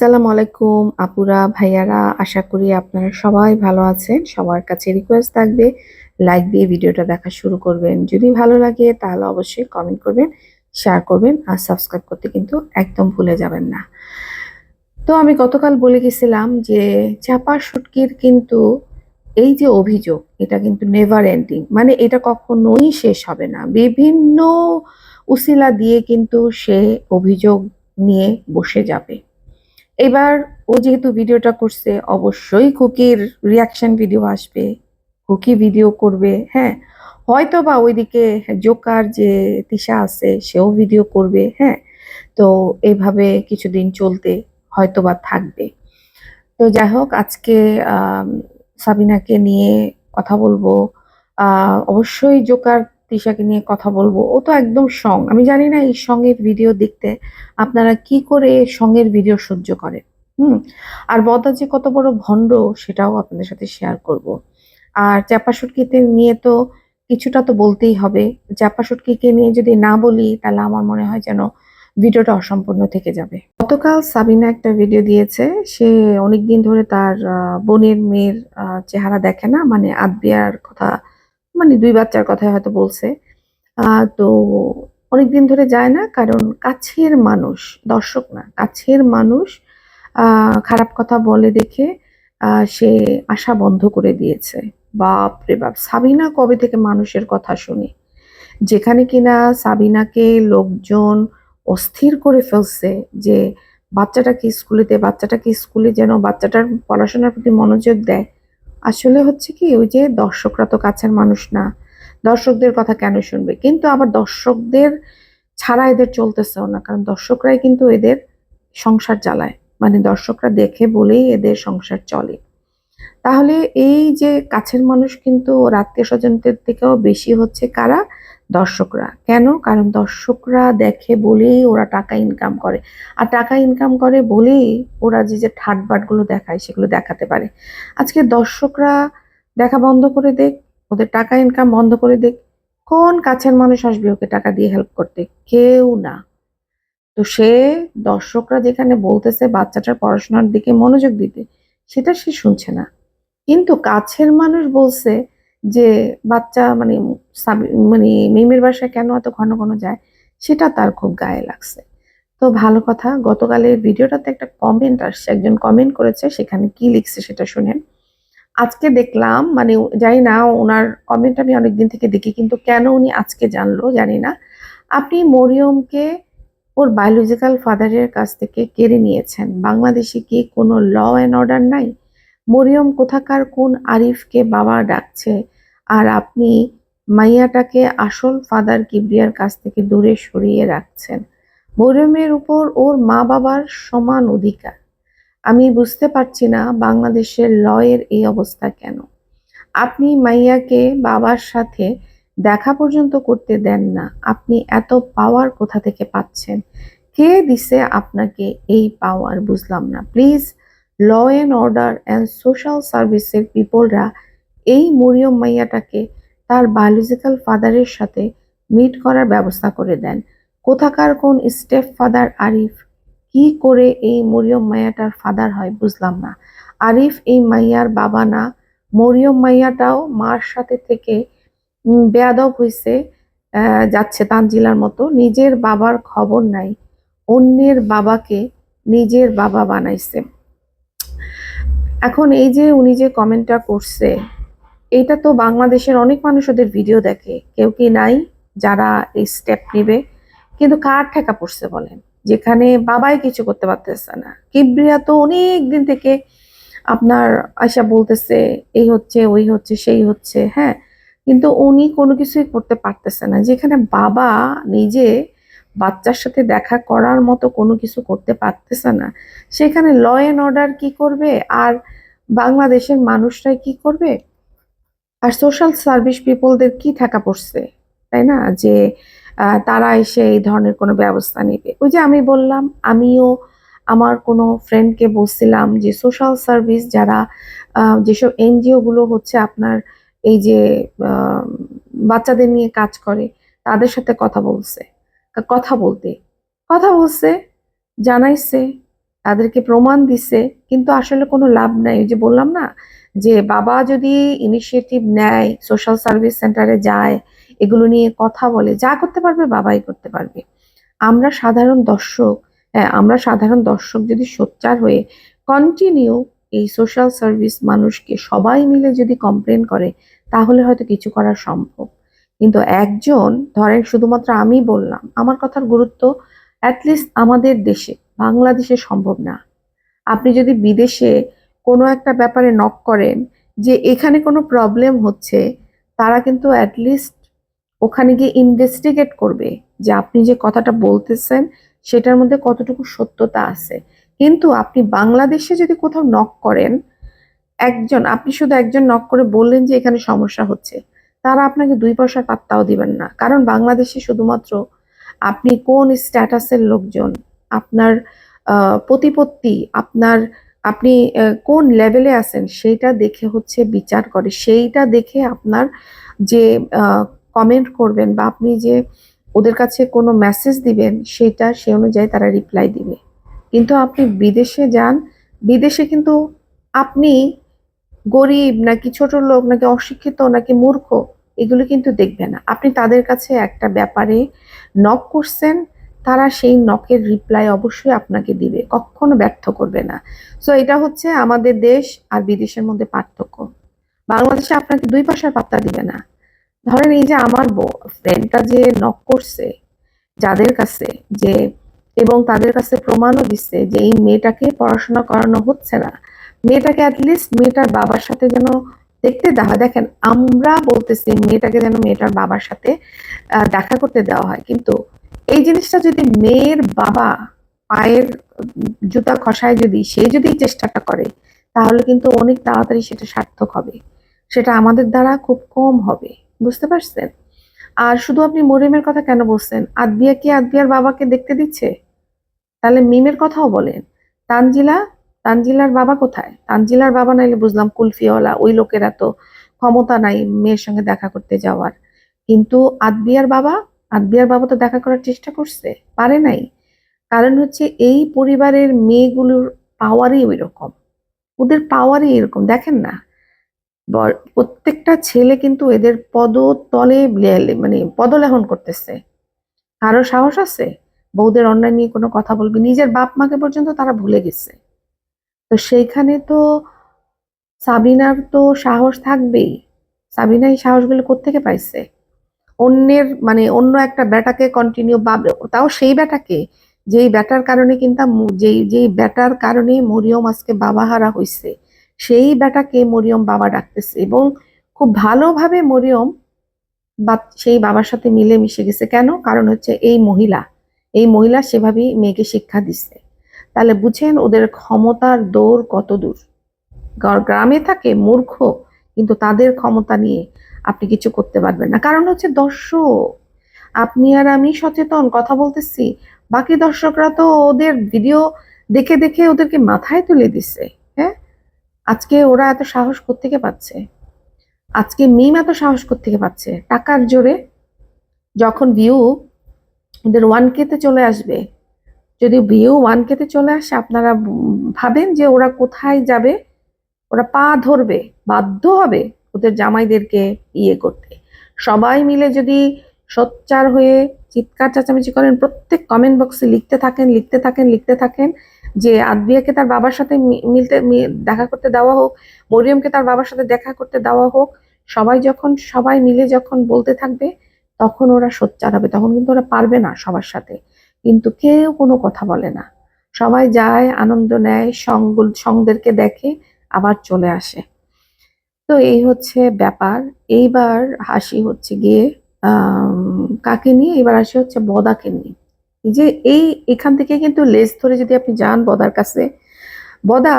আসসালামু আলাইকুম আপুরা, ভাইয়ারা, আশা করি আপনারা সবাই ভালো আছেন। সবার কাছে রিকোয়েস্ট থাকবে লাইক দিয়ে ভিডিওটা দেখা শুরু করবেন। যদি ভালো লাগে তাহলে অবশ্যই কমেন্ট করবেন শেয়ার করবেন আর সাবস্ক্রাইব করতে কিন্তু একদম ভুলে যাবেন না। তো আমি গতকাল বলে গেছিলাম যে চাপা শুটকির কিন্তু এই যে অভিযোগ, এটা কিন্তু নেভার এন্ডিং মানে এটা কখনোই শেষ হবে না। বিভিন্ন উসিলা দিয়ে কিন্তু সে অভিযোগ নিয়ে বসে যাবে। এবার ও যেহেতু ভিডিওটা করছে, অবশ্যই কুকির রিয়াকশন ভিডিও আসবে। কুকি ভিডিও করবে হ্যাঁ। হয়তো বা ওইদিকে জোকার যে তিশা আছে, সেও ভিডিও করবে হ্যাঁ। তো এইভাবে কিছুদিন চলতে হয়তো বা থাকবে। তো যাই হোক, আজকে সাবিনাকে নিয়ে কথা বলব। অবশ্যই জোকার তিশাকে নিয়ে কথা বলব। ও তো একদম সং। আমি জানি না এই সঙ্গের ভিডিও দেখতে আপনারা কি করে সঙ্গের ভিডিও সহ্য করেন। হুম? আর বদা যে কত বড় ভণ্ড, সেটাও আপনাদের সাথে শেয়ার করব। আর চাপা সুটকিতে নিয়ে তো কিছুটা তো বলতেই হবে। চাপা সুটকিকে নিয়ে যদি না বলি, তাহলে আমার মনে হয় যেন ভিডিওটা অসম্পূর্ণ থেকে যাবে। গতকাল সাবিনা একটা ভিডিও দিয়েছে। সে অনেকদিন ধরে তার বোনের মেয়ের চেহারা দেখে না? মানে আদবিয়ার কথা মানে দুই বাচ্চার কথা হয়তো বলছে। তো অনেকদিন ধরে যায় না, কারণ কাছের মানুষ, দর্শক না, কাছের মানুষ খারাপ কথা বলে দেখে সে আশা বন্ধ করে দিয়েছে। বাপ রে বাপ, সাবিনা কবে থেকে মানুষের কথা শুনে? যেখানে কিনা সাবিনাকে লোকজন অস্থির করে ফেলছে যে বাচ্চাটাকে স্কুলেতে, বাচ্চাটাকে স্কুলে যেন বাচ্চাটার পড়াশোনার প্রতি মনোযোগ দেয় আসলে হচ্ছে কি, ওই যে দর্শকরা তো কাছের মানুষ না, দর্শকদের কথা কেন শুনবে? কিন্তু আবার দর্শকদের ছাড়া এদের চলতেছেও না, কারণ দর্শকরাই কিন্তু এদের সংসার চালায় মানে দর্শকরা দেখে বলেই এদের সংসার চলে। তাহলে এই যে কাছের মানুষ কিন্তু আত্মীয় স্বজনদের থেকেও বেশি হচ্ছে কারা? দর্শকরা। কেন? কারণ দর্শকরা দেখে বলেই ওরা টাকা ইনকাম করে। আর টাকা ইনকাম করে বলেই ওরা যে যে ঠাটবাটগুলো দেখায় সেগুলো দেখাতে পারে। আজকে দর্শকরা দেখা বন্ধ করে দেখ, ওদের টাকা ইনকাম বন্ধ করে দেখ। কোন কাছের মানুষ আসবে ওকে টাকা দিয়ে হেল্প করতে? কেউ না। তো সে দর্শকরা যেখানে বলতেছে বাচ্চাটার পড়াশোনার দিকে মনোযোগ দিতে, সেটা সে শুনছে না। কিন্তু কাছের মানুষ বলছে যে বাচ্চা মানে মানে মিমের বাসায় কেন এত ঘন ঘন যায়, সেটা তার খুব গায়ে লাগছে। তো ভালো কথা, গতকালের ভিডিওটাতে একটা কমেন্ট আসছে, একজন কমেন্ট করেছে, সেখানে কি লিখছে সেটা শুনেন। আজকে দেখলাম মানে জানি না, ওনার কমেন্ট আমি অনেকদিন থেকে দেখি, কিন্তু কেন উনি আজকে জানলো জানি না। আপনি মরিয়মকে ওর বায়োলজিক্যাল ফাদারের কাছ থেকে কেড়ে নিয়েছেন। বাংলাদেশে কি কোনো ল অ্যান্ড অর্ডার নাই? মরিয়ম, কোথাকার কোন আরিফকে বাবা ডাকছে? আর আপনি মাইয়াটাকে আসল ফাদার কিবরিয়ার কাছ থেকে দূরে সরিয়ে রাখছেন। মরিয়মের উপর ওর মা বাবার সমান অধিকার। আমি বুঝতে পারছি না বাংলাদেশের লয়ের এই অবস্থা কেন। আপনি মাইয়াকে বাবার সাথে দেখা পর্যন্ত করতে দেন না। আপনি এত পাওয়ার কোথা থেকে পাচ্ছেন? কে দিছে আপনাকে এই পাওয়ার? বুঝলাম না। Please law and order and social সার্ভিসের পিপলরা এই মরিয়ম মাইয়াটাকে তার বায়োলজিক্যাল ফাদারের সাথে মিট করার ব্যবস্থা করে দেন। কোথাকার কোন স্টেপ ফাদার আরিফ? কি করে এই মরিয়ম মাইয়াটার ফাদার হয় বুঝলাম না। আরিফ এই মাইয়ার বাবা না। মরিয়ম মাইয়াটাও মার সাথে থেকে বেয়াদব আহ, যাচ্ছে তানজিলার মতো। নিজের বাবার খবর নাই। অন্যের বাবাকে নিজের বাবা বানাইছে। এখন এই যে উনি যে কমেন্টটা করছে, এটা তো বাংলাদেশের অনেক মানুষ ওদের ভিডিও দেখে। কেউ কি নাই? যারা এই স্টেপ নেবে। কিন্তু কার ঠেকা পড়ছে বলেন? যেখানে বাবাই কিছু করতে পারতেছে না। কিবরিয়া তো অনেক দিন থেকে আপনার আশা বলতেছে, এই হচ্ছে, ওই হচ্ছে, সেই হচ্ছে হ্যাঁ। কিন্তু উনি কোনো কিছুই করতে পারতেছে না। যেখানে বাবা নিজে বাচ্চার সাথে দেখা করার মতো কোনো কিছু করতে পারতেছে না। সেখানে ল অ্যান্ড অর্ডার কি করবে? আর বাংলাদেশের মানুষরাই কি করবে? আর সোশ্যাল সার্ভিস পিপলদের কি থাকা পড়ছে? তাই না? যে তারা এসে এই ধরনের কোনো ব্যবস্থা নেবে। ওই যে আমি বললাম, আমিও আমার কোনো ফ্রেন্ডকে বলছিলাম যে সোশ্যাল সার্ভিস যারা যেসব এনজিও গুলো হচ্ছে আপনার এই যে বাচ্চাদের নিয়ে কাজ করে, তাদের সাথে কথা বলছে। কথা বলতে। কথা বলছে, জানাইছে, তাদেরকে প্রমাণ দিছে, কিন্তু আসলে কোনো লাভ নাই। যে বললাম না, যে বাবা যদি ইনিশিয়েটিভ নেয় সোশ্যাল সার্ভিস সেন্টারে যায়, এগুলো নিয়ে কথা বলে, যা করতে পারবে বাবাই করতে পারবে। আমরা সাধারণ দর্শক হ্যাঁ আমরা সাধারণ দর্শক যদি সোচ্চার হয়ে কন্টিনিউ এই সোশ্যাল সার্ভিস মানুষকে সবাই মিলে যদি কমপ্লেন করে, তাহলে হয়তো কিছু করা সম্ভব। কিন্তু একজন, ধরেন শুধুমাত্র আমি বললাম, আমার কথার গুরুত্ব অ্যাটলিস্ট আমাদের দেশে, বাংলাদেশে সম্ভব না। আপনি যদি বিদেশে কোনো একটা ব্যাপারে নক করেন যে এখানে কোনো প্রবলেম হচ্ছে, তারা কিন্তু অ্যাটলিস্ট ওখানে গিয়ে ইনভেস্টিগেট করবে যে আপনি যে কথাটা বলতেছেন, সেটার মধ্যে কতটুকু সত্যতা আছে। কিন্তু আপনি বাংলাদেশে যদি কোথাও নক করেন, একজন, আপনি শুধু একজন নক করে বললেন যে এখানে সমস্যা হচ্ছে তারা আপনাকে দুই পয়সার পাত্তাও দিবেন না। কারণ বাংলাদেশে শুধুমাত্র আপনি কোন স্ট্যাটাসের লোকজন, আপনার প্রতিপত্তি, আপনার, আপনি কোন লেভেলে আছেন সেইটা দেখে হচ্ছে বিচার করে। সেইটা দেখে আপনার যে কমেন্ট করবেন বা আপনি যে ওদের কাছে কোনো মেসেজ দিবেন সেটা সে অনুযায়ী তারা রিপ্লাই দিবে। কিন্তু আপনি বিদেশে যান, বিদেশে কিন্তু আপনি গরিব নাকি ছোট লোক, নাকি অশিক্ষিত, নাকি মূর্খ, এগুলো কিন্তু দেখবে না। আপনি তাদের কাছে একটা ব্যাপারে নক করছেন, তারা সেই নকের রিপ্লাই অবশ্যই আপনাকে দিবে, কখনো ব্যর্থ করবে না। সো এটা হচ্ছে আমাদের দেশ আর বিদেশের মধ্যে পার্থক্য। বাংলাদেশে আপনাকে দুই পয়সার পাত্তা দিবে না। ধরেন এই যে আমার ফ্রেন্ডটা যে নক করছে যাদের কাছে যে, এবং তাদের কাছে প্রমাণও দিচ্ছে যে এই মেয়েটাকে পড়াশোনা করানো হচ্ছে না মেয়েটাকে অ্যাটলিস্ট মেয়েটার বাবার সাথে যেন দেখতে দেওয়া হয়। দেখেন, আমরা বলতেছি মেয়েটাকে যেন মেয়েটার বাবার সাথে দেখা করতে দেওয়া হয়। কিন্তু এই জিনিসটা যদি মেয়ের বাবা পায়ের জুতা খসায় যদি, সে যদি চেষ্টাটা করে, তাহলে কিন্তু অনেক তাড়াতাড়ি সেটা সার্থক হবে। সেটা আমাদের দ্বারা খুব কম হবে। বুঝতে পারছেন? আর শুধু আপনি মরিয়মের কথা কেন বলছেন? আদবিয়া কি আদবিয়ার বাবাকে দেখতে দিচ্ছে? তাহলে মিমের কথাও বলেন। তানজিলা তানজিলার বাবা কোথায়? তানজিলার বাবা নাইলে বুঝলাম কুলফিওয়ালা, ওই লোকেরা তো ক্ষমতা নাই মেয়ের সঙ্গে দেখা করতে যাওয়ার। কিন্তু আদবিয়ার বাবা? আদবিয়ার বাবা তো দেখা করার চেষ্টা করছে, পারে নাই। কারণ হচ্ছে এই পরিবারের মেয়েগুলোর পাওয়ারই ওই রকম ওদের পাওয়ারই এরকম, দেখেন না। প্রত্যেকটা ছেলে কিন্তু এদের পদতলে লে- মানে পদলেহন করতেছে। কারও সাহস আছে? বউদের অন্যায় নিয়ে কোনো কথা বলবে? নিজের বাপ মাকে পর্যন্ত তারা ভুলে গেছে। তো সেইখানে তো সাবিনার তো সাহস থাকবেই। সাবিনা এই সাহসগুলো কোত্থেকে পাইছে? অন্যের মানে অন্য একটা ব্যাটাকে কন্টিনিউ তাও সেই ব্যাটাকে, যেই ব্যাটার কারণে কিন্তু যেই যেই ব্যাটার কারণে মরিয়ম আজকে বাবা হারা হইছে, সেই ব্যাটাকে মরিয়ম বাবা ডাকতেছে এবং খুব ভালোভাবে মরিয়ম বা সেই বাবার সাথে মিলে মিশে গেছে। কেন? কারণ হচ্ছে এই মহিলা এই মহিলা সেভাবেই মেয়েকে শিক্ষা দিচ্ছে তাহলে বুঝেন ওদের ক্ষমতার দৌড় কত দূর। গ্রামে থাকে মূর্খ, কিন্তু তাদের ক্ষমতা নিয়ে আপনি কিছু করতে পারবেন না। কারণ হচ্ছে দর্শক। আপনি আর আমি সচেতন, কথা বলতেছি। বাকি দর্শকরা তো ওদের ভিডিও দেখে দেখে ওদেরকে মাথায় তুলে দিচ্ছে হ্যাঁ? আজকে ওরা এত সাহস কোত্থেকে পাচ্ছে? আজকে মিম এত সাহস কোত্থেকে পাচ্ছে? টাকার জোরে যখন ভিউ ওদের ওয়ান তে চলে আসবে যদি ভিউ ওয়ান কেতে চলে আসে, আপনারা ভাবেন যে ওরা কোথায় যাবে? ওরা পা ধরবে, বাধ্য হবে ওদের জামাইদেরকে ইয়ে করতে। সবাই মিলে যদি সোচ্চার হয়ে চিৎকার চেঁচামেচি করেন, প্রত্যেক কমেন্ট বক্সে লিখতে থাকেন লিখতে থাকেন লিখতে থাকেন যে আদবিয়াকে তার বাবার সাথে মিলতে দেখা করতে দেওয়া হোক, মরিয়মকে তার বাবার সাথে দেখা করতে দেওয়া হোক, সবাই যখন, সবাই মিলে যখন বলতে থাকবে, তখন ওরা সোচ্চার হবে, তখন কিন্তু ওরা পারবে না সবার সাথে। কিন্তু কেউ কোনো কথা বলে না। সবাই যায়, আনন্দ নেয় সঙ্গ সঙ্গদেরকে দেখে আবার চলে আসে। তো এই হচ্ছে ব্যাপার। এইবার হাসি হচ্ছে গিয়ে কাকে নিয়ে? এবার আসি হচ্ছে বদাকে নিয়ে। যে এই, এখান থেকে কিন্তু লেজ ধরে যদি আপনি যান বদার কাছে, বদা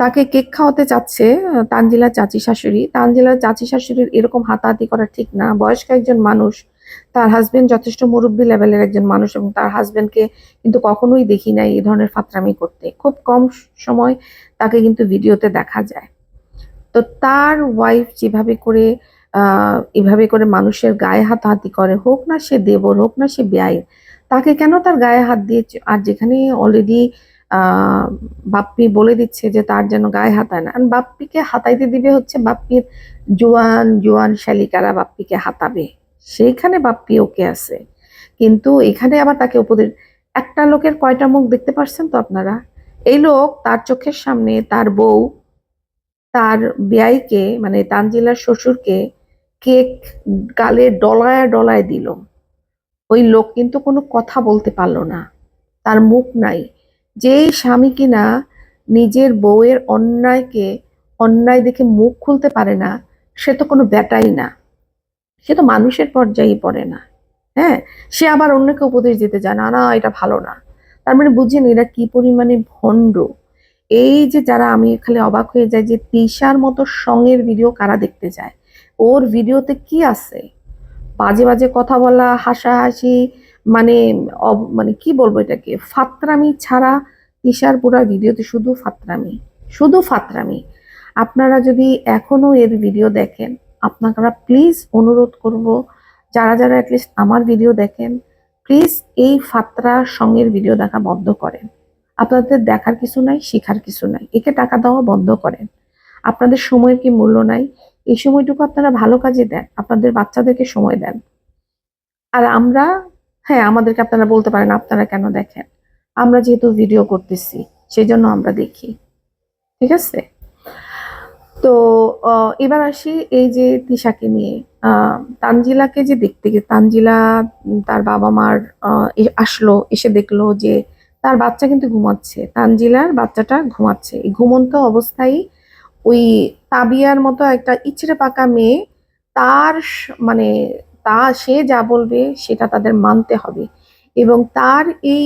তাকে কেক খাওয়াতে চাচ্ছে তানজিলার চাচি শাশুড়ি। তানজিলার চাচি শাশুড়ির এরকম হাতাহাতি করা ঠিক না। বয়স্ক একজন মানুষ তার হাজবেন্ড যথেষ্ট মুরব্বী লেভেলের একজন মানুষ এবং তার হাজবেন্ডকে কিন্তু কখনোই দেখি নাই এই ধরনের ফাতরামি করতে। খুব কম সময় তাকে কিন্তু ভিডিওতে দেখা যায়। তো তার ওয়াইফ যেভাবে করে এভাবে করে মানুষের গায়ে হাতাহাতি করে, হোক না সে দেবর, হোক না সে বেআইন তাকে কেন তার গায়ে হাত দিয়ে আর যেখানে অলরেডি বাপ্পি বলে দিচ্ছে যে তার যেন গায়ে হাতায় না। বাপ্পিকে হাতাইতে দিবে হচ্ছে বাপ্পির জোয়ান জোয়ান শালিকারা বাপ্পিকে হাতাবে। সেইখানে বাপ্পি ওকে আছে। কিন্তু এখানে আবার তাকে উপদেশ একটা লোকের কয়টা মুখ দেখতে পারছেন তো আপনারা? এই লোক তার চোখের সামনে তার বউ, তার বেয়াইকে মানে তানজিলার শ্বশুরকে কেক গালে ডলায় ডলায় দিল। ওই লোক কিন্তু কোনো কথা বলতে পারল না। তার মুখ নাই। যেই স্বামী কিনা নিজের বউয়ের অন্যায়কে, অন্যায় দেখে মুখ খুলতে পারে না, সে তো কোনো ব্যাটাই না। সে তো মানুষের পর্যায়ে পড়ে না। হ্যাঁ সে আবার অন্যকে উপদেশ দিতে যায় না না, এটা ভালো না। তার মানে বুঝছেন এরা কি পরিমাণে ভণ্ড। এই যে যারা আমি খালি অবাক হয়ে যাই যে তিশার মতো সঙ্গের ভিডিও কারা দেখতে যায় ওর ভিডিওতে কি আছে? বাজে বাজে কথা বলা, হাসাহাসি মানে মানে কি বলব এটাকে? ফাত্রামি ছাড়া তিশার পুরা ভিডিওতে শুধু ফাত্রামি শুধু ফাত্রামি। আপনারা যদি এখনও এর ভিডিও দেখেন আপনারা প্লিজ অনুরোধ করব, যারা যারা অ্যাটলিস্ট আমার ভিডিও দেখেন প্লিজ এই ফাত্রা সঙ্গের ভিডিও দেখা বন্ধ করেন। আপনাদের দেখার কিছু নাই, শেখার কিছু নাই, একে টাকা দেওয়া বন্ধ করেন। আপনাদের সময়ের কি মূল্য নাই, এই সময়টুকু আপনারা ভালো কাজে দেন, আপনাদের বাচ্চাদেরকে সময় দেন। আর আমরা হ্যাঁ আমাদেরকে আপনারা বলতে পারেন, আপনারা কেন দেখেন? আমরা যেহেতু ভিডিও করতেছি সেই জন্য আমরা দেখি। ঠিক আছে? তো এবার আসি এই যে তিশাকে নিয়ে। তানজিলাকে যে দেখতে গে তানজিলা তার বাবা মার আসলো, এসে দেখল যে তার বাচ্চা কিন্তু ঘুমাচ্ছে। তানজিলার বাচ্চাটা ঘুমাচ্ছে। এই ঘুমন্ত অবস্থায় ওই তাবিয়ার মতো একটা ইচড়ে পাকা মেয়ে তার মানে তা সে যা বলবে সেটা তাদের মানতে হবে। এবং তার এই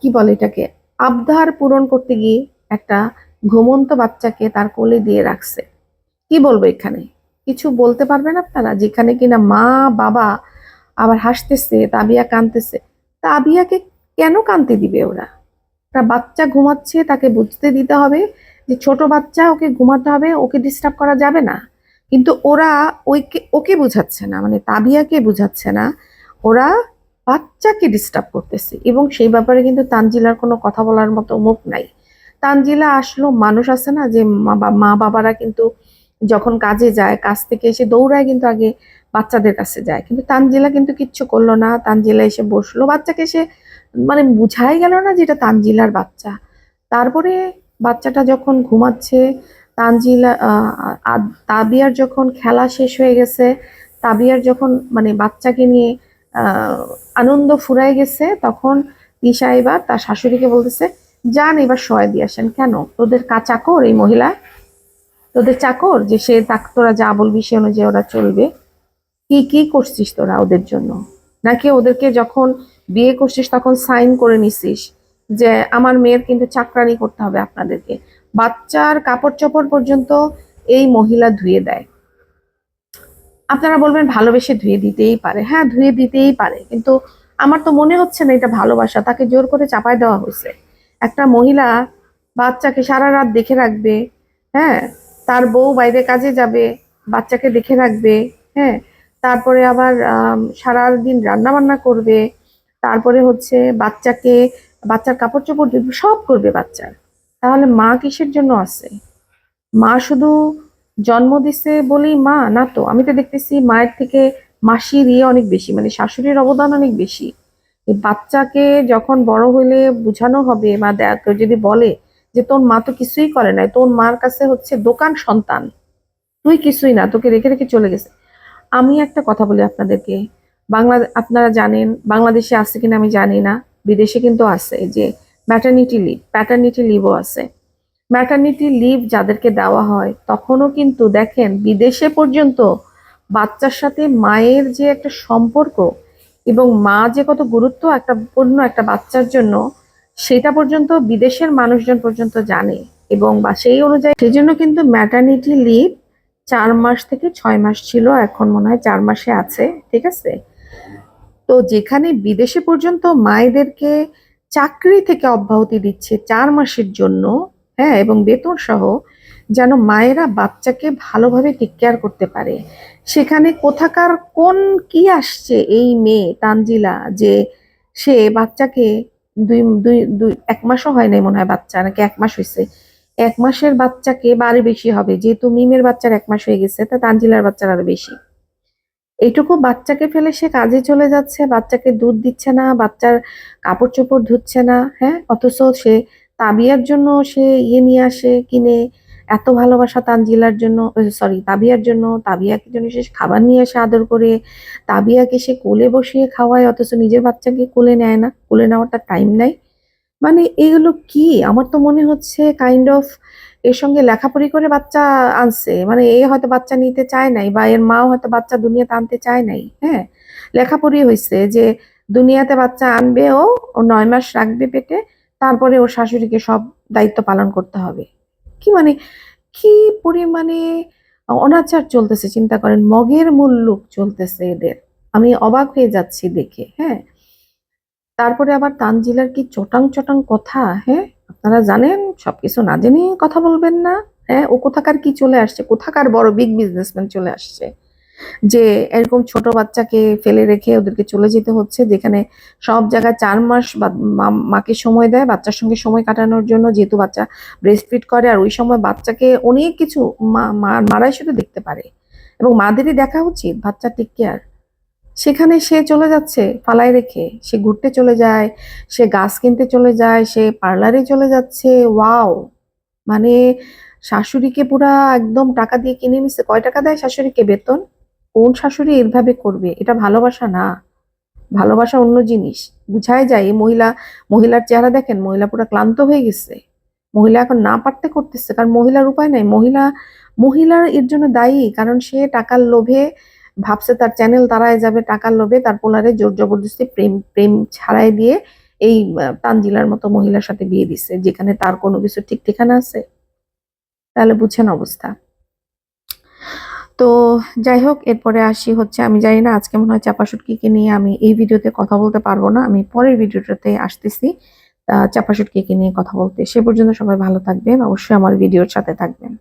কি বলে এটাকে, আবদার পূরণ করতে গিয়ে একটা ঘুমন্ত বাচ্চাকে তার কোলে দিয়ে রাখছে। কি বলব এখানে? কিছু বলতে পারবেন আপনারা? যেখানে কিনা মা, বাবা আবার হাসতেছে, তাবিয়া কাঁদতেছে। তাবিয়াকে কেন কাঁদতে দিবে ওরা? একটা বাচ্চা ঘুমাচ্ছে, তাকে বুঝতে দিতে হবে যে ছোট বাচ্চা ওকে ঘুমাতে হবে, ওকে ডিস্টার্ব করা যাবে না। কিন্তু ওরা ওইকে, ওকে বুঝাচ্ছে না মানে তাবিয়াকে বুঝাচ্ছে না। ওরা বাচ্চাকে ডিস্টার্ব করতেছে এবং সেই ব্যাপারে কিন্তু তানজিলার কোনো কথা বলার মতো মুখ নাই। তানজিলা আসলো, মানুষ আছে না, যে মা বাবারা কিন্তু যখন কাজে যায়, কাজ থেকে এসে দৌড়ায় কিন্তু আগে বাচ্চাদের কাছে যায়। কিন্তু তানজিলা কিন্তু কিচ্ছু করল না, তানজিলা এসে বসল। বাচ্চাকে এসে মানে বুঝাই গেল না যে এটা তানজিলার বাচ্চা। তারপরে বাচ্চাটা যখন ঘুমাচ্ছে, তানজিলা তাবিয়ার যখন খেলা শেষ হয়ে গেছে, তাবিয়ার যখন মানে বাচ্চাকে নিয়ে আনন্দ ফুরায় গেছে, তখন তিশা এবার তার শাশুড়িকে বলতেছে যান, এবার শোয় দিয়ে আসেন। কেন? তোদের চাকর এই মহিলা? তোদের চাকর যে সে তাক, তোরা যা বলবি সে অনুযায়ী ওরা চলবে। কি কি করছিস তোরা ওদের জন্য? নাকি ওদেরকে যখন বিয়ে করছিস তখন সাইন করে নিছিস যে আমার মেয়ের কিন্তু চাকরানি করতে হবে আপনাদেরকে। বাচ্চার কাপড় চোপড় পর্যন্ত এই মহিলা ধুয়ে দেয়। আপনারা বলবেন ভালোবেসে ধুয়ে দিতেই পারে। হ্যাঁ ধুয়ে দিতেই পারে। কিন্তু আমার তো মনে হচ্ছে না এটা ভালোবাসা। তাকে জোর করে চাপায় দেওয়া হয়েছে। একটা মহিলা বাচ্চাকে সারা রাত দেখে রাখবে হ্যাঁ? তার বউ বাইরে কাজে যাবে বাচ্চাকে দেখে রাখবে হ্যাঁ? তারপরে আবার আম, সারাদিন রান্না বান্না করবে তারপরে হচ্ছে বাচ্চাকে বাচ্চার কাপড় চোপড় ধুবে, সব করবে বাচ্চার তাহলে মা কিসের জন্য আছে? মা শুধু জন্ম দিছে বলেই মা? না তো আমি তো দেখতেছি মায়ের থেকে মাসির ইয়ে অনেক বেশি মানে শাশুড়ির অবদান অনেক বেশি। বাচ্চাকে যখন বড় হইলে বোঝানো হবে বা দেখ যদি বলে যে তোর মা তো কিছুই করে নাই, তোর মার কাছে হচ্ছে দোকান সন্তান। তুই কিছুই না, তোকে রেখে রেখে চলে গেছে। আমি একটা কথা বলি আপনাদেরকে। বাংলা আপনারা জানেন, বাংলাদেশে আছে কিনা আমি জানি না, বিদেশে কিন্তু আছে যে ম্যাটার্নিটি লিভ প্যাটার্নিটি লিভও আছে। ম্যাটার্নিটি লিভ যাদেরকে দেওয়া হয়, তখনও কিন্তু দেখেন বিদেশে পর্যন্ত বাচ্চার সাথে মায়ের যে একটা সম্পর্ক এবং মা যে কত গুরুত্ব একটা পূর্ণ একটা বাচ্চার জন্য, সেটা পর্যন্ত বিদেশের মানুষজন পর্যন্ত জানে এবং বা সেই অনুযায়ী সেই জন্য কিন্তু ম্যাটার্নিটি লিভ চার মাস থেকে ছয় মাস ছিল, এখন মনে হয় চার মাসে আছে, ঠিক আছে? তো যেখানে বিদেশে পর্যন্ত মায়েদেরকে চাকরি থেকে অব্যাহতি দিচ্ছে চার মাসের জন্য হ্যাঁ এবং বেতন সহ যেন মায়েরা বাচ্চাকে ভালোভাবে টেক কেয়ার করতে পারে। সেখানে কোথাকার, কোন কি আসছে এই মেয়ে তানজিলা যে সে বাচ্চাকে দুই দুই দুই, এক মাসও হয় নাই মনে হয় বাচ্চা, নাকি এক মাস হয়েছে এক মাসের বাচ্চাকে বারে বেশি হবে। যেহেতু মিমের বাচ্চার এক মাস হয়ে গেছে, তা তানজিলার বাচ্চার আরও বেশি। এইটুকু বাচ্চাকে ফেলে সে কাজে চলে যাচ্ছে, বাচ্চাকে দুধ দিচ্ছে না, বাচ্চার কাপড় চোপড় ধুচ্ছে না হ্যাঁ? অথচ সে তাবিয়ার জন্য সে ইয়ে নিয়ে আসে, কিনে এত ভালোবাসা তানজিলার জন্য সরি তাবিয়ার জন্য, তাবিয়াকে জন্য সে খাবার নিয়ে আসে আদর করে, তাবিয়াকে সে কোলে বসিয়ে খাওয়ায়, অথচ নিজের বাচ্চাকে কোলে নেয় না, কোলে নেওয়ার তার টাইম নাই। মানে এগুলো কি? আমার তো মনে হচ্ছে কাইন্ড অফ এর সঙ্গে লেখাপড়ি করে বাচ্চা আনছে। মানে এ হয়তো বাচ্চা নিতে চায় নাই বা এর মাও হয়তো বাচ্চা দুনিয়াতে আনতে চায় নাই হ্যাঁ? লেখাপড়ি হয়েছে যে দুনিয়াতে বাচ্চা আনবে ও নয় মাস রাখবে পেটে, তারপরে ওর শাশুড়িকে সব দায়িত্ব পালন করতে হবে। কি মানে কি পরিমাণে অনাচার চলতেছে, চিন্তা করেন, মগের মুল্লুক চলতেছে এদের। আমি অবাক হয়ে যাচ্ছি দেখে হ্যাঁ? তারপরে আবার তানজিলার কি চটাং চটাং কথা হ্যাঁ? আপনারা জানেন, সবকিছু না জেনে কথা বলবেন না হ্যাঁ? ও কোথাকার কি চলে আসছে? কোথাকার বড় বিগ বিজনেসম্যান চলে আসছে? যে এরকম ছোট বাচ্চাকে ফেলে রেখে ওদেরকে চলে যেতে হচ্ছে, যেখানে সব জায়গায় চার মাস মাকে সময় দেয় বাচ্চার সঙ্গে সময় কাটানোর জন্য, যেহেতু বাচ্চা ব্রেস্ট ফিড করে আর ওই সময় বাচ্চাকে অনেক কিছু মা- মারাই শুধু দেখতে পারে। এবং মাদেরই দেখা উচিত বাচ্চা টেক কেয়ার সেখানে সে চলে যাচ্ছে ফালায় রেখে, সে ঘুরতে চলে যায়, সে গাছ কিনতে চলে যায়, সে পার্লারে চলে যাচ্ছে, ওয়াও! মানে শাশুড়িকে পুরা একদম টাকা দিয়ে কিনে নিচ্ছে কয় টাকা দেয় শাশুড়িকে? বেতন? কোন শাশুড়ি এইভাবে করবে? এটা ভালোবাসা না। ভালোবাসা অন্য জিনিস। বুঝাই যায়, এই মহিলা, মহিলার চেহারা দেখেন, মহিলা পুরো ক্লান্ত হয়ে গেছে। মহিলা এখন না পারতে করতেছে, কারণ মহিলার উপায় নাই। মহিলা, মহিলার এর জন্য দায়ী, কারণ সে টাকার লোভে ভাবছে তার চ্যানেল তারায় যাবে, টাকার লোভে তার পোলারে জোর জবরদস্তি প্রেম প্রেম ছাড়াই দিয়ে এই তানজিলার মতো মহিলার সাথে বিয়ে দিচ্ছে যেখানে তার কোনো কিছু ঠিক ঠিকানা আছে? তাহলে বুঝছেন অবস্থা। তো যাই হোক, এরপরে আসি হচ্ছে, আমি জানি না আজকে মনে হয় চাপা শুটকিকে নিয়ে আমি এই ভিডিওতে কথা বলতে পারব না, আমি পরের ভিডিওটাতে আসতেছি। চাপা কে নিয়ে কথা বলতে, সে পর্যন্ত সবাই ভালো থাকবেন, অবশ্যই আমার ভিডিওর সাথে থাকবেন।